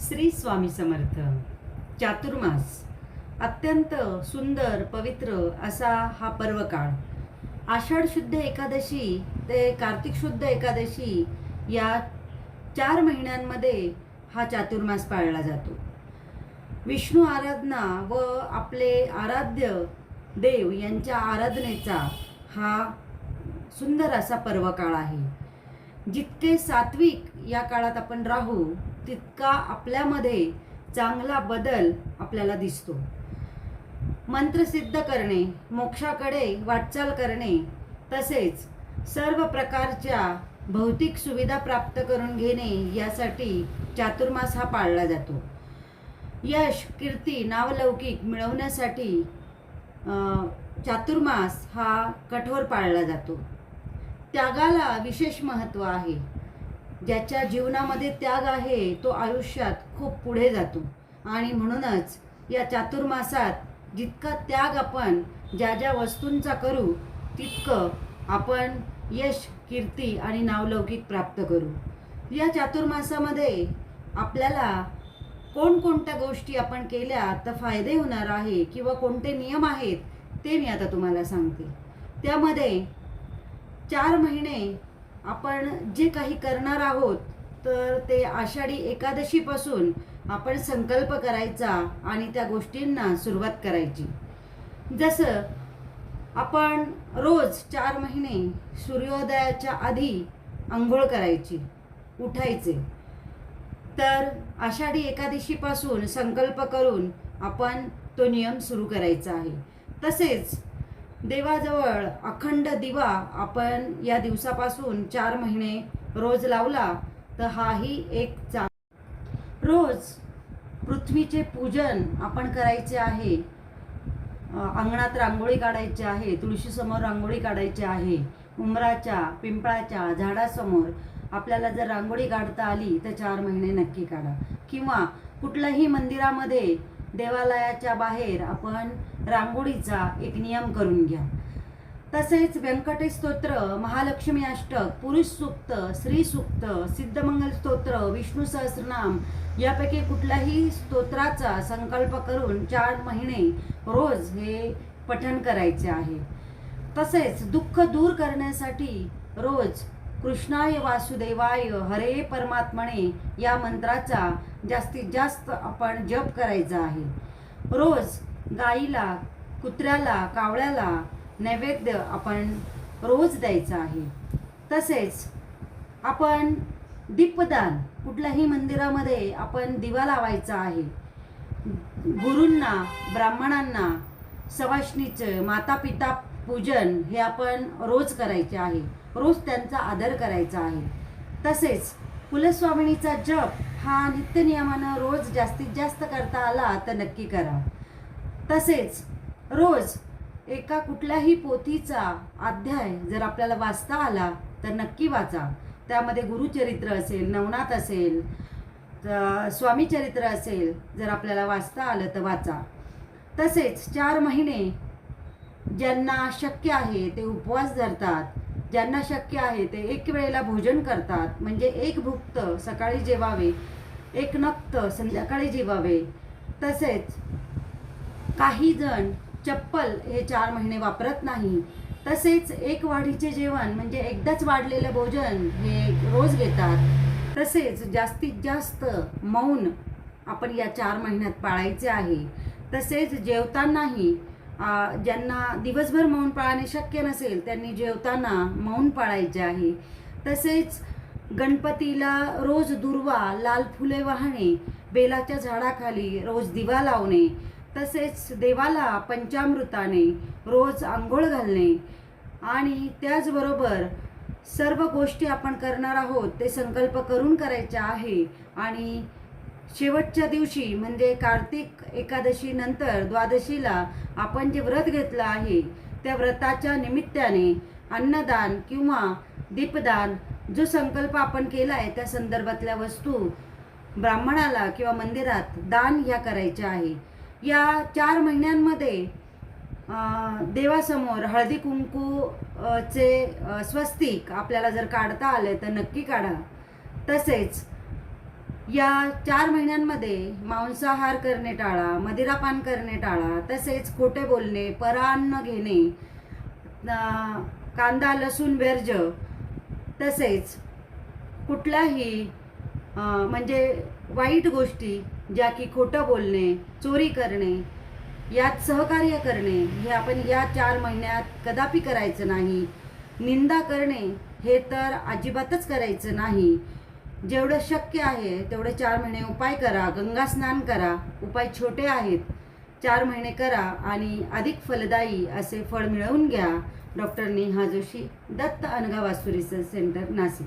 श्री स्वामी समर्थ. चातुर्मास. अत्यंत सुंदर पवित्र असा हा पर्वकाळ. आषाढ शुद्ध एकादशी ते कार्तिक शुद्ध एकादशी या चार महिन्यांमध्ये हा चातुर्मास पाळला जातो. विष्णू आराधना व आपले आराध्य देव यांच्या आराधनेचा हा सुंदर असा पर्वकाळ आहे. जितके सात्विक या काळात आपण राहू तितका आपल्यामध्ये चांगला बदल आपल्याला दिसतो. मंत्र सिद्ध करणे मोक्षाकडे वाटचाल करणे तसेच सर्व प्रकारच्या भौतिक सुविधा प्राप्त करून घेणे यासाठी चातुर्मास हा पाळला जातो. यश कीर्ती नावलौकिक मिळवण्यासाठी चातुर्मास हा कठोर पाळला जातो. त्यागाला विशेष महत्त्व आहे. ज्याच्या जीवनामध्ये त्याग आहे तो आयुष्यात खूप पुढे जातो. आणि म्हणूनच या चातुर्मासात जितका त्याग आपण ज्या ज्या वस्तूंचा करू तितकं आपण यश कीर्ती आणि नावलौकिक प्राप्त करू. या चातुर्मासामध्ये आपल्याला कोणकोणत्या गोष्टी आपण केल्या तर फायदे होणार आहे किंवा कोणते नियम आहेत ते मी आता तुम्हाला सांगते. त्यामध्ये चार महिने आपण जे काही करणार आहोत तर ते आषाढी एकादशीपासून आपण संकल्प करायचा आणि त्या गोष्टींना सुरुवात करायची. जसं आपण रोज चार महिने सूर्योदयाच्या आधी आंघोळ करायची उठायचे. तर आषाढी एकादशीपासून संकल्प करून आपण तो नियम सुरू करायचा आहे. तसेच देवाजवळ अखंड दिवा आपण या दिवसापासून चार महिने रोज लावला तर हाही एक चा रोज पृथ्वीचे पूजन आपण करायचे आहे. अंगणात रांगोळी काढायची आहे तुळशीसमोर रांगोळी काढायची आहे उमराच्या पिंपळाच्या झाडासमोर आपल्याला जर रांगोळी काढता आली तर चार महिने नक्की काढा. किंवा कुठल्याही मंदिरामध्ये देवालयाच्या बाहेर आपण रांगोळीचा एक नियम करून घ्या. तसेच व्यंकटेश स्तोत्र महालक्ष्मी अष्टक पुरुष सूक्त स्त्री सुक्त सिद्धमंगल स्तोत्र विष्णू सहस्रनाम यापैकी कुठल्याही स्तोत्राचा संकल्प करून चार महिने रोज हे पठण करायचे आहे. तसेच दुःख दूर करण्यासाठी रोज कृष्णाय वासुदेवाय हरे परमात्मने या मंत्राचा जास्तीत जास्त आपण जप करायचा आहे. रोज गाईला कुत्र्याला कावळ्याला नैवेद्य आपण रोज द्यायचा आहे. तसेच आपण दीपदान कुठल्याही मंदिरामध्ये आपण दिवा लावायचा आहे. गुरूंना ब्राह्मणांना सवाष्णीचं माता पिता पूजन हे आपण रोज करायचे आहे. रोज त्यांचा आदर करायचा आहे. तसेच कुलस्वामिनीचा जप हा नित्यनियमानं रोज जास्तीत जास्त करता आला तर नक्की करा. तसेच रोज एका कुठल्याही पोथीचा अध्याय जर आपल्याला वाचता आला तर नक्की वाचा. त्यामध्ये गुरुचरित्र असेल नवनाथ असेल स्वामीचरित्र असेल जर आपल्याला वाचता आलं तर वाचा. तसेच चार महिने ज्यांना शक्य आहे ते उपवास धरतात ज्यांना शक्य आहे ते एक वेळेला भोजन करतात म्हणजे एक भुक्त सकाळी जेवावे एक नक्त संध्याकाळी जेवावे. तसेच काही जण चप्पल हे चार महिने वापरत नाही. तसेच एक वाढीचे जेवण म्हणजे एकदाच वाढलेलं भोजन हे रोज घेतात. तसेच जास्तीत जास्त मौन आपण या चार महिन्यात पाळायचे आहे. तसेच जेवतानाही ज्यांना दिवसभर मौन पाळणे शक्य नसेल त्यांनी जेवताना मौन पाळायचे आहे. तसेच गणपतीला रोज दुर्वा लाल फुले वाहणे बेलाच्या झाडाखाली रोज दिवा लावणे तसेच देवाला पंचामृताने रोज आंघोळ घालणे आणि त्याचबरोबर सर्व गोष्टी आपण करणार आहोत ते संकल्प करून करायचे आहे. आणि शेवटच्या दिवशी म्हणजे कार्तिक एकादशीनंतर द्वादशीला आपण जे व्रत घेतलं आहे त्या व्रताच्या निमित्ताने अन्नदान किंवा दीपदान जो संकल्प आपण केला आहे त्या संदर्भातल्या वस्तू ब्राह्मणाला किंवा मंदिरात दान ह्या करायच्या आहे. या चार महिन्यांमध्ये देवासमोर हळदी कुंकू चे स्वस्तिक आपल्याला जर काढता आले तर नक्की काढा. तसेच या चार महिन्यांमध्ये मांसाहार करणे टाळा मदिरापान करणे टाळा तसेच खोटे बोलणे परान्न घेणे कांदा लसूण वर्ज तसेच कुठल्याही म्हणजे वाईट गोष्टी ज्या की खोटं बोलणे चोरी करणे यात सहकार्य करणे हे आपण या चार महिन्यात कदापि करायचं नाही. निंदा करणे हे तर अजिबातच करायचं नाही. जेवढं शक्य आहे तेवढे चार महिने उपाय करा गंगा स्नान करा उपाय छोटे आहेत. चार महिने करा आणि अधिक फलदायी असे फळ मिळवून घ्या. डॉक्टर नेहा जोशी दत्त अनगा वास्तू रिसर्च सेंटर नाशिक.